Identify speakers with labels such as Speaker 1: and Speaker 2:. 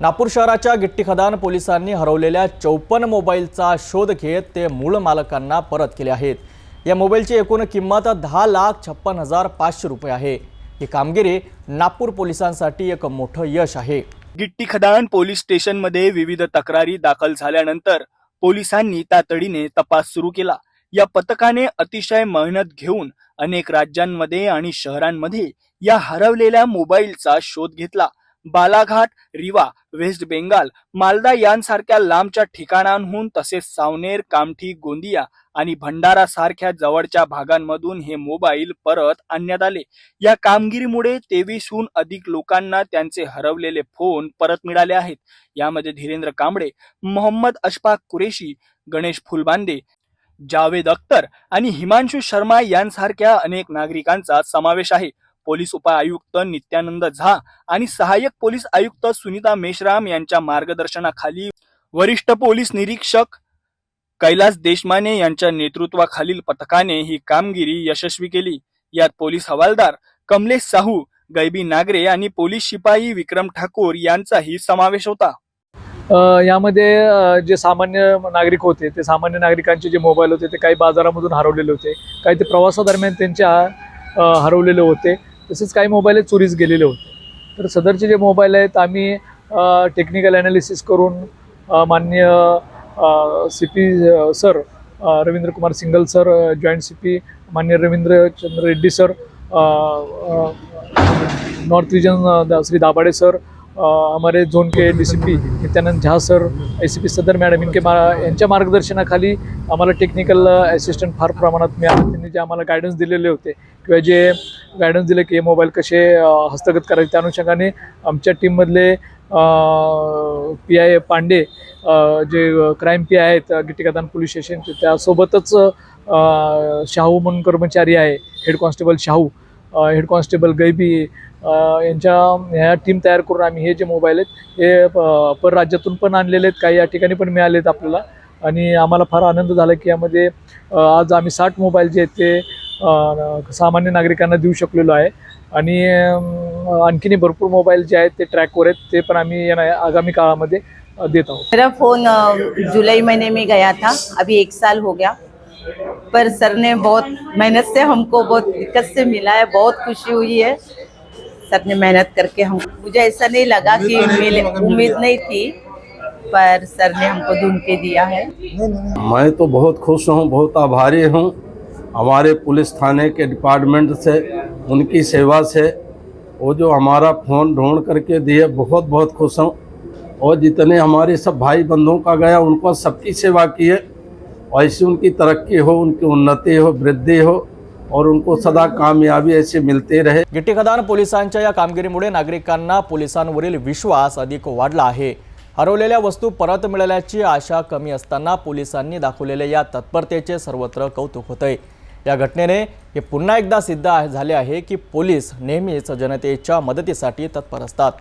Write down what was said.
Speaker 1: नागपूर शहराच्या गिट्टी खदान पोलिसांनी हरवलेल्या चौपन्न मोबाईलचा शोध घेत ते मूळ मालकांना परत केले आहेत. या मोबाईलची एकूण किंमत दहा लाख छप्पन हजार पाचशे रुपये आहे. ही कामगिरी नागपूर पोलिसांसाठी एक मोठं यश आहे.
Speaker 2: गिट्टी खदान पोलीस स्टेशनमध्ये विविध तक्रारी दाखल झाल्यानंतर पोलिसांनी तातडीने तपास सुरू केला. या पथकाने अतिशय मेहनत घेऊन अनेक राज्यांमध्ये आणि शहरांमध्ये या हरवलेल्या मोबाईलचा शोध घेतला. बालाघाट रिवा वेस्ट बेंगाल मालदा यांसारख्या लांबच्या ठिकाणांहून तसेच सावनेर कामठी गोंदिया आणि भंडारा सारख्या जवळच्या भागांमधून हे मोबाईल परत आणण्यात आले. या कामगिरीमुळे तेवीसहून अधिक लोकांना त्यांचे हरवलेले फोन परत मिळाले आहेत. यामध्ये धीरेंद्र कांबळे मोहम्मद अशफाक कुरेशी गणेश फुलबांदे जावेद अख्तर आणि हिमांशू शर्मा यांसारख्या अनेक नागरिकांचा समावेश आहे. पोलीस उपआयुक्त नित्यानंद झा आणि सहाय्यक पोलीस आयुक्त सुनीता मेश्राम यांच्या मार्गदर्शनाखाली वरिष्ठ पोलीस निरीक्षक कैलास देशमाने यांच्या नेतृत्वाखालील पथकाने ही कामगिरी यशस्वी केली. यात पोलीस हवालदार कमलेश साहू गैबी नागरे आणि पोलीस शिपाई विक्रम ठाकूर यांचाही समावेश होता.
Speaker 3: यामध्ये जे सामान्य नागरिक होते ते सामान्य नागरिकांचे जे मोबाईल होते ते काही बाजारामधून हरवलेले होते. काही ते प्रवासादरम्यान त्यांच्या हरवलेले होते. तसेच काही मोबाईल चोरीस गेलेले होते. तर सदरचे जे मोबाईल आहेत आम्ही टेक्निकल ॲनालिसिस करून मान्य माननीय C P sir Ravindra Kumar Singla sir joint C P मान्य Ravindra Chandra Reddy sir north region Shri Dabhade sir हमारे zone K D C P Nityanand Jha sir A C P सदर madam इनके मा यांच्या मार्गदर्शनाखाली आम्हाला technical assistant फार प्रमाणात मिळाला. त्यांनी जे आम्हाला गायडन्स दिलेले होते किंवा जे गायडन्स दिले की हे मोबाईल कसे हस्तगत करायचे त्या अनुषंगाने आमच्या टीममधले पी आय पांडे जे क्राईम पी आय आहेत गिट्टीकादान पोलीस स्टेशनचे त्यासोबतच शाहू म्हणून कर्मचारी आहे head constable Shahu head constable Gaibi यांच्या ह्या टीम तयार करून आम्ही हे जे मोबाईल आहेत हे परराज्यातून पण आणलेले आहेत काही या ठिकाणी पण मिळाले आहेत आपल्याला. आणि आम्हाला फार आनंद झाला की यामध्ये आज आम्ही साठ मोबाईल जे आहेत ते सामान्य नागरिकांना देऊ शकलेलो आहे. आणि आणखीनही भरपूर मोबाईल जे आहेत ते ट्रॅकवर आहेत ते पण आम्ही येणा आगामी काळामध्ये अ, देत आहोत.
Speaker 4: मेरा फोन जुलै जुलाई महीने में गया था अभी एक साल हो गया। पर सर ने बहुत मेहनत से हमको बहुत दिक्कत से मिला है बहुत खुशी हुई है। सर ने मेहनत करके हम मुझे ऐसा नहीं लगा कि मिले उम्मीद नहीं थी पर सर ने हमको ढूंढ के दिया है।
Speaker 5: मैं तो बहुत खुश हूँ बहुत आभारी हूँ। हमारे पुलिस थाने के डिपार्टमेंट से उनकी सेवा से वो जो हमारा फ़ोन ढूंढ करके दिए बहुत बहुत खुश हूँ। और जितने हमारे सब भाई बंधुओं का गया उनको सबकी सेवा की किए ऐसी उनकी तरक्की हो उनकी उन्नति हो वृद्धि हो और उनको सदा कामयाबी ऐसे मिलते रहे।
Speaker 1: गिट्टी पोलिसांच्या या कामगिरीमुळे नागरिकांना पोलिसांवरील विश्वास अधिक वाढला आहे. हरवलेल्या वस्तू परत मिळाल्याची आशा कमी असताना पोलिसांनी दाखवलेल्या या तत्परतेचे सर्वत्र कौतुक होतंय. या घटनेने हे पुन्हा एकदा सिद्ध झाले आहे की पोलीस नेहमीच जनतेच्या मदतीसाठी तत्पर असतात.